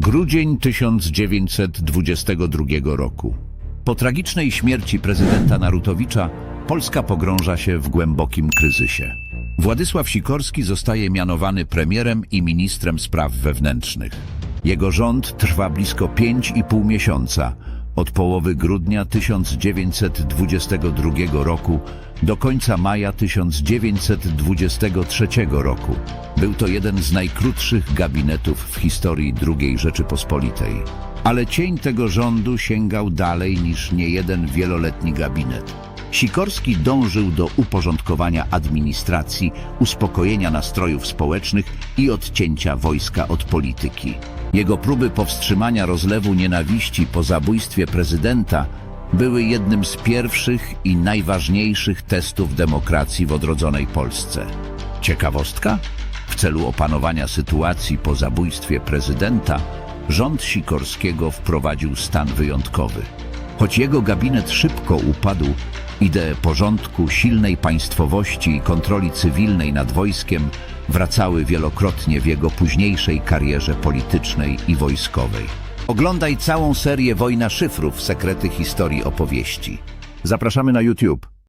Grudzień 1922 roku. Po tragicznej śmierci prezydenta Narutowicza Polska pogrąża się w głębokim kryzysie. Władysław Sikorski zostaje mianowany premierem i ministrem spraw wewnętrznych. Jego rząd trwa blisko 5,5 miesiąca, od połowy grudnia 1922 roku do końca maja 1923 roku. Był to jeden z najkrótszych gabinetów w historii II Rzeczypospolitej. Ale cień tego rządu sięgał dalej niż niejeden wieloletni gabinet. Sikorski dążył do uporządkowania administracji, uspokojenia nastrojów społecznych i odcięcia wojska od polityki. Jego próby powstrzymania rozlewu nienawiści po zabójstwie prezydenta były jednym z pierwszych i najważniejszych testów demokracji w odrodzonej Polsce. Ciekawostka? W celu opanowania sytuacji po zabójstwie prezydenta, rząd Sikorskiego wprowadził stan wyjątkowy. Choć jego gabinet szybko upadł, idee porządku, silnej państwowości i kontroli cywilnej nad wojskiem wracały wielokrotnie w jego późniejszej karierze politycznej i wojskowej. Oglądaj całą serię Wojna Szyfrów, Sekrety Historii Opowieści. Zapraszamy na YouTube.